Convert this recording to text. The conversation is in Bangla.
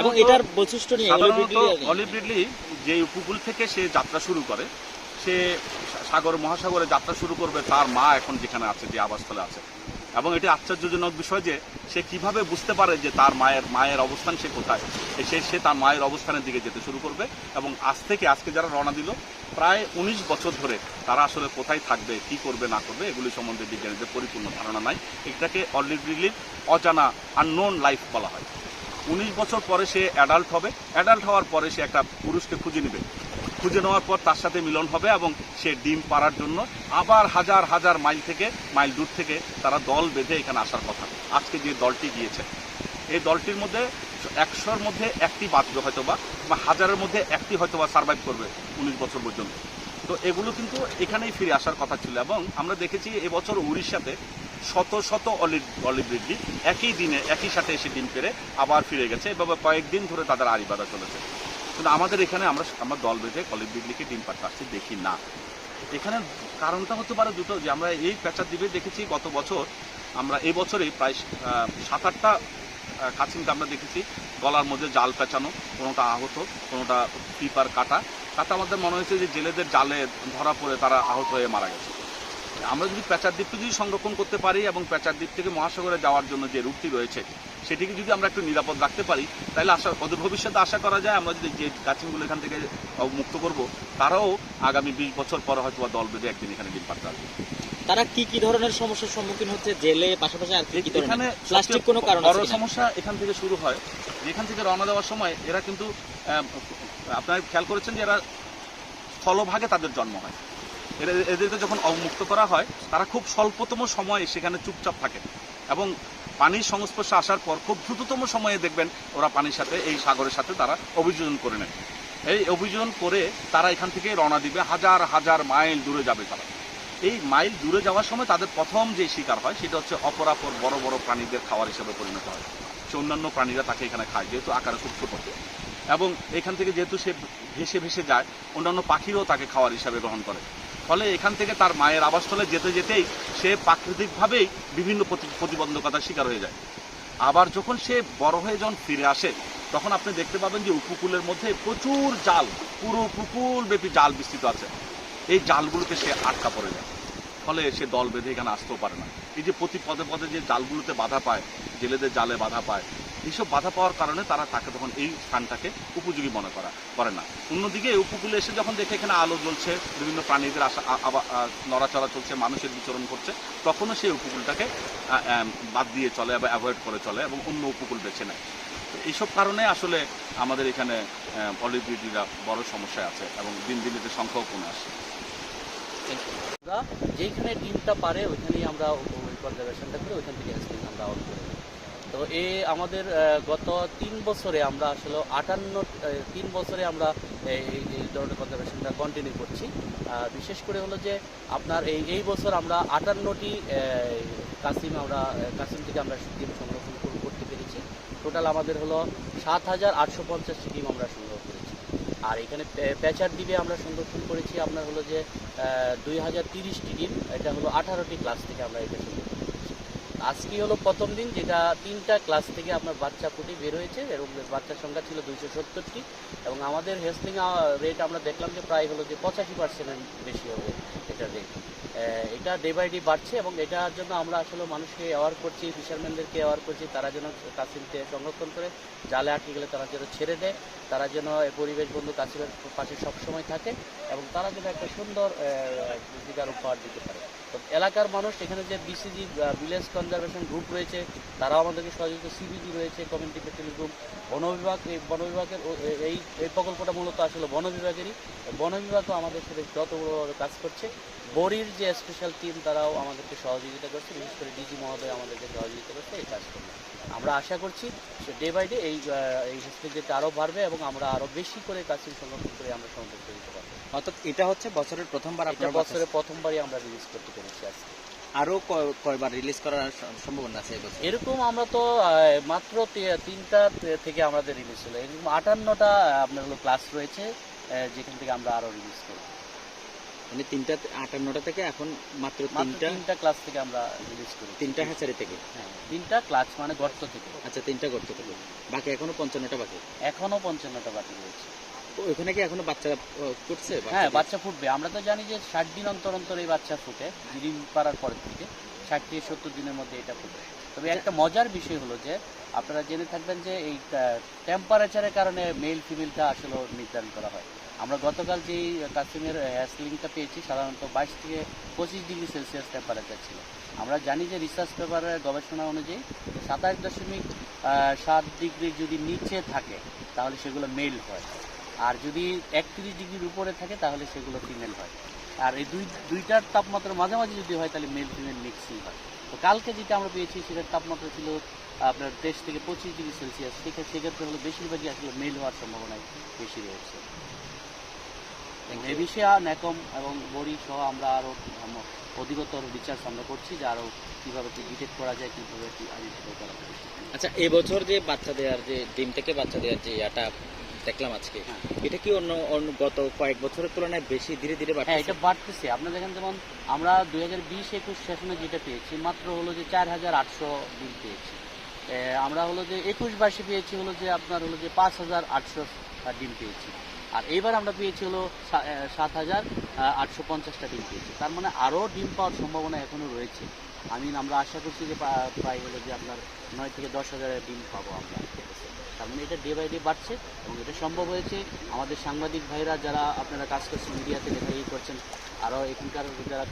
এবং এটার বৈশিষ্ট্য নিয়ে অলিভ রিডলি যে উপকূল থেকে সে যাত্রা শুরু করে সে সাগর মহাসাগরে যাত্রা শুরু করবে তার মা এখন যেখানে আছে যে আবাসস্থলে আছে। এবং এটি আশ্চর্যজনক বিষয় যে সে কীভাবে বুঝতে পারে যে তার মায়ের মায়ের অবস্থান সে কোথায়? সে সে তার মায়ের অবস্থানের দিকে যেতে শুরু করবে এবং আজ থেকে আজকে যারা রওনা দিল, প্রায় উনিশ বছর ধরে তারা আসলে কোথায় থাকবে, কি করবে, না করবে, এগুলি সম্বন্ধে বিজ্ঞানীদের পরিপূর্ণ ধারণা নাই। এটাকে অলিভ রিডলির অজানা আননোন লাইফ বলা হয়। উনিশ বছর পরে সে অ্যাডাল্ট হবে। অ্যাডাল্ট হওয়ার পরে সে একটা পুরুষকে খুঁজে নেবে। খুঁজে নেওয়ার পর তার সাথে মিলন হবে এবং সে ডিম পাড়ার জন্য আবার হাজার হাজার মাইল থেকে, মাইল দূর থেকে তারা দল বেঁধে এখানে আসার কথা। আজকে যে দলটি গিয়েছে, এই দলটির মধ্যে একশোর মধ্যে একটি বাঁচবে হয়তো বা হাজারের মধ্যে একটি হয়তো বা সার্ভাইভ করবে উনিশ বছর পর্যন্ত। তো এগুলো কিন্তু এখানেই ফিরে আসার কথা ছিল এবং আমরা দেখেছি এবছর উড়িষ্যাতে শত শত অলিভ অলিভ রিডলি একই দিনে, একই সাথে এসে ডিম পেরে আবার ফিরে গেছে। এভাবে কয়েকদিন ধরে তাদের আড়ি চলেছে। কিন্তু আমাদের এখানে আমরা আমরা দল বেঁধে অলিভ রিডলিকে ডিম পাড়তে আসছি দেখি না। এখানে কারণটা হতে পারে দুটো, যে আমরা এই প্যাঁচার দ্বীপে দেখেছি গত বছর, আমরা এই বছরে প্রায় সাত আটটা কাছিমকে আমরা দেখেছি, গলার মধ্যে জাল পেঁচানো, কোনোটা আহত, কোনোটা পিপার কাটা। তাতে আমাদের মনে হয়েছে যে জেলেদের জালে ধরা পড়ে তারা আহত হয়ে মারা গেছে। আমরা যদি প্যাঁচার দ্বীপকে যদি সংরক্ষণ করতে পারি এবং প্যাঁচার দ্বীপ থেকে মহাসাগরে যাওয়ার জন্য যে রুটটি রয়েছে সেটিকে যদি আমরা একটু নিরাপদ রাখতে পারি তাহলে আশা অদূর ভবিষ্যতে আশা করা যায় আমরা যদি যে গাছিমগুলো এখান থেকে মুক্ত করব তারাও আগামী বিশ বছর পরে হয়তো বা দল বেঁধে একদিন এখানে ডিম পাড়তে তারা কি কি ধরনের সমস্যার সম্মুখীন হচ্ছে? জেলে পাশাপাশি আর কি এখানে প্লাস্টিক কোনো কারণ বড় সমস্যা এখান থেকে শুরু হয় যেখান থেকে রওনা দেওয়ার সময় এরা কিন্তু আপনারা খেয়াল করেছেন যে এরা স্থলভাগে তাদের জন্ম হয়। এদেরকে যখন অবমুক্ত করা হয়, তারা খুব স্বল্পতম সময়ে সেখানে চুপচাপ থাকে। এবং পানির সংস্পর্শে আসার পর খুব দ্রুততম সময়ে দেখবেন ওরা পানির সাথে, এই সাগরের সাথে তারা অভিযোজন করে নেয়। এই অভিযোজন করে তারা এখান থেকে রওনা দিবে, হাজার হাজার মাইল দূরে যাবে তারা। এই মাইল দূরে যাওয়ার সময় তাদের প্রথম যে শিকার হয়, সেটা হচ্ছে অপরাপর বড় বড় প্রাণীদের খাবার হিসেবে পরিণত হয়। সে অন্যান্য প্রাণীরা তাকে এখানে খায়, যেহেতু আকারে খুব ছোট। এবং এখান থেকে যেহেতু সে ভেসে ভেসে যায়, অন্যান্য পাখিরও তাকে খাওয়ার হিসাবে গ্রহণ করে। ফলে এখান থেকে তার মায়ের আবাসস্থলে যেতে যেতেই সে প্রাকৃতিকভাবেই বিভিন্ন প্রতি- প্রতিবন্ধকতার শিকার হয়ে যায়। আবার যখন সে বড় হয়ে যখন ফিরে আসে, তখন আপনি দেখতে পাবেন যে উপকূলের মধ্যে প্রচুর জাল, পুরো উপকূল ব্যাপী জাল বিস্তৃত আছে। এই জালগুলোতে সে আটকা পড়ে যায়। ফলে সে দল বেঁধে এখানে আসতেও পারে না। এই যে প্রতি পদে পদে যে জালগুলোতে বাধা পায়, জেলেদের জালে বাধা পায় এইসব বাধা পাওয়ার কারণে তারা তাকে তখন এই স্থানটাকে উপযোগী মনে করা, করে না। অন্যদিকে এই উপকূলে এসে যখন দেখে এখানে আলো জ্বলছে, বিভিন্ন প্রাণীদের আসা নড়াচড়া চলছে, মানুষের বিচরণ করছে, তখনও সেই উপকূলটাকে বাদ দিয়ে চলে বা অ্যাভয়েড করে চলে এবং অন্য উপকূল বেছে নেয়। এইসব কারণে আসলে আমাদের এখানে অলিভিডিরা বড় সমস্যায় আছে এবং দিন দিন এদের সংখ্যাও কমে আসে যেইখানে ডিমটা পারে, ওইখানেই আমরা ওই কনজারভেশনটা করে ওইখান থেকে আমরা আউট করে। তো এ আমাদের গত তিন বছরে আমরা আসলে আটান্ন তিন বছরে আমরা এই ধরনের কনজারভেশনটা কন্টিনিউ করছি। বিশেষ করে হলো যে আপনার এই এই বছর আমরা আটান্নটি কাসিম আমরা কাসিম থেকে আমরা ডিম সংরক্ষণ করতে পেরেছি। টোটাল আমাদের হলো সাত হাজার আটশো পঞ্চাশটি ডিম আমরা সংগ্রহ করেছি। আর এখানে পে- পেঁচার ডিমে আমরা সংরক্ষণ করেছি আপনার হলো যে দুই হাজার তিরিশটি ডিম এটা হলো আঠারোটি ক্লাস থেকে আমরা এটা সংরক্ষণ আজকে হলো প্রথম দিন, যেটা তিনটা ক্লাস থেকে আপনার বাচ্চা ফুটে বের হয়েছে, এবং বাচ্চার সংখ্যা ছিল দুইশো সত্তরটি, এবং আমাদের হেস্টিং রেট আমরা দেখলাম যে প্রায় হলো যে পঁচাশি পার্সেন্টের বেশি হবে এটার রেট এটা ডে বাই ডে বাড়ছে, এবং এটার জন্য আমরা আসলে মানুষকে অ্যাওয়ার করছি ফিশারম্যানদেরকে অ্যাওয়ার করছি, তারা যেন কাসিমকে সংরক্ষণ করে, জালে আটকে গেলে তারা যেন ছেড়ে দেয়, তারা যেন পরিবেশ বন্ধু কাছিমের পাশে সবসময় থাকে, এবং তারা যেন একটা সুন্দর জীবিকার উপহার দিতে পারে। তো এলাকার মানুষ, এখানে যে বিসিজি ভিলেজ কনজারভেশন গ্রুপ রয়েছে, তারাও আমাদেরকে সহযোগিতা সিবিজি রয়েছে কমিউনিটি পেট্রোলিং গ্রুপ বন বিভাগ, এই বন বিভাগের এই এই প্রকল্পটা মূলত আসলে বন বিভাগেরই। বন বিভাগও আমাদের সাথে যত বড়ভাবে কাজ করছে বরির যে স্পেশাল টিম তারাও আমাদেরকে সহযোগিতা করছে, বিশেষ করে ডিজি মহোদয় আমাদেরকে সহযোগিতা করছে, এই কাজ করতে আমরা আশা করছি ডে বাই ডে এই এই ফেসিলিটিটা আরও বাড়বে এবং আমরা আরও বেশি করে কাছে সংরক্ষণ করে আমরা সংরক্ষণ দিতে পারব। অর্থাৎ এটা হচ্ছে বছরের প্রথমবার আপনার বছরে প্রথমবারই আমরা রিলিজ করতে পেরেছি আজকে। আরও ক- কয়বার রিলিজ করার সম্ভাবনা আছে এবছর এরকম আমরা তো মাত্র তিনটা থেকে আমাদের রিলিজ হলো। এরকম আটান্নটা আপনার হলো ক্লাস রয়েছে যেখান থেকে আমরা আরও রিলিজ করব। মানে তিনটা আটান্নটা থেকে এখন মাত্র তিনটা তিনটা ক্লাস থেকে আমরা রিলিজ করি। তিনটা হ্যাচারি থেকে? হ্যাঁ তিনটা ক্লাস মানে গর্ত থেকে। আচ্ছা তিনটা করতে থেকে। বাকি এখনও পঞ্চান্নটা বাকি? এখনও পঞ্চান্নটা বাকি রয়েছে। তো ওইখানে কি এখনও বাচ্চা ফুটছে? হ্যাঁ বাচ্চা ফুটবে। আমরা তো জানি যে ষাট দিন অন্তর অন্তর এই বাচ্চা ফুটে ডিম পাড়ার পর থেকে। ষাট থেকে সত্তর দিনের মধ্যে এটা ফুটবে তবে একটা মজার বিষয় হলো যে আপনারা জেনে থাকবেন যে এই টেম্পারেচারের কারণে মেল ফিমেলটা আসলে নির্ধারণ করা হয়। আমরা গতকাল যেই কাশ্মীর হ্যাসলিংটা পেয়েছি, সাধারণত বাইশ থেকে পঁচিশ ডিগ্রি সেলসিয়াস টেম্পারেচার ছিল। আমরা জানি যে রিসার্চ পেপারের গবেষণা অনুযায়ী সাতাশ দশমিক সাত ডিগ্রি যদি নিচে থাকে, তাহলে সেগুলো মেল হয়। আর যদি একত্রিশ ডিগ্রির উপরে থাকে, তাহলে সেগুলো ফিমেল হয়। আর এই দুই, দুইটার তাপমাত্রা মাঝামাঝি যদি হয়, তাহলে মেল ফিমেল মিক্সিং হয়। তো কালকে যেটা আমরা পেয়েছি, সেটার তাপমাত্রা ছিল আপনার তেইশ থেকে পঁচিশ ডিগ্রি সেলসিয়াস। সেক্ষেত্রে সেক্ষেত্রে হলো বেশিরভাগই আসলে মেল হওয়ার সম্ভাবনাই বেশি রয়েছে। বিষয়ে ন্যাকম এবং বড়ি সহ আমরা আরও অধিকতর রিসার্চ আমরা করছি যে আরও কীভাবে কি ডিটেক্ট করা যায় কীভাবে কি আইডেন্টিফাই করা যায় আচ্ছা এবছর যে বাচ্চা দেওয়ার যে ডিম থেকে বাচ্চা দেওয়ার যে ইয়াটা দেখলাম আজকে হ্যাঁ। এটা কি অন্য অন্য গত কয়েক বছরের তুলনায় বেশি ধীরে ধীরে হ্যাঁ এটা বাড়তেছে। আপনার দেখেন যেমন আমরা দুই হাজার বিশ একুশ সেশনে যেটা পেয়েছি মাত্র হলো যে চার হাজার আটশো ডিম পেয়েছি। আমরা হলো যে একুশ বাইশে পেয়েছি হলো যে আপনার হলো যে পাঁচ হাজার আটশো ডিম পেয়েছি। আর এবার আমরা পেয়েছি হলো সাত হাজার আটশো পঞ্চাশটা ডিম পেয়েছি। তার মানে আরও ডিম পাওয়ার সম্ভাবনা এখনও রয়েছে। আমি আমরা আশা করছি যে প্রায় হলো যে আপনার নয় থেকে দশ হাজারের ডিম পাবো আমরা। তার মানে এটা ডে বাই ডে বাড়ছে এবং এটা সম্ভব হয়েছে। আমাদের সাংবাদিক ভাইরা যারা আপনারা কাজ করছেন মিডিয়াতে লেখালেখি করছেন, আরও এখানকার যারা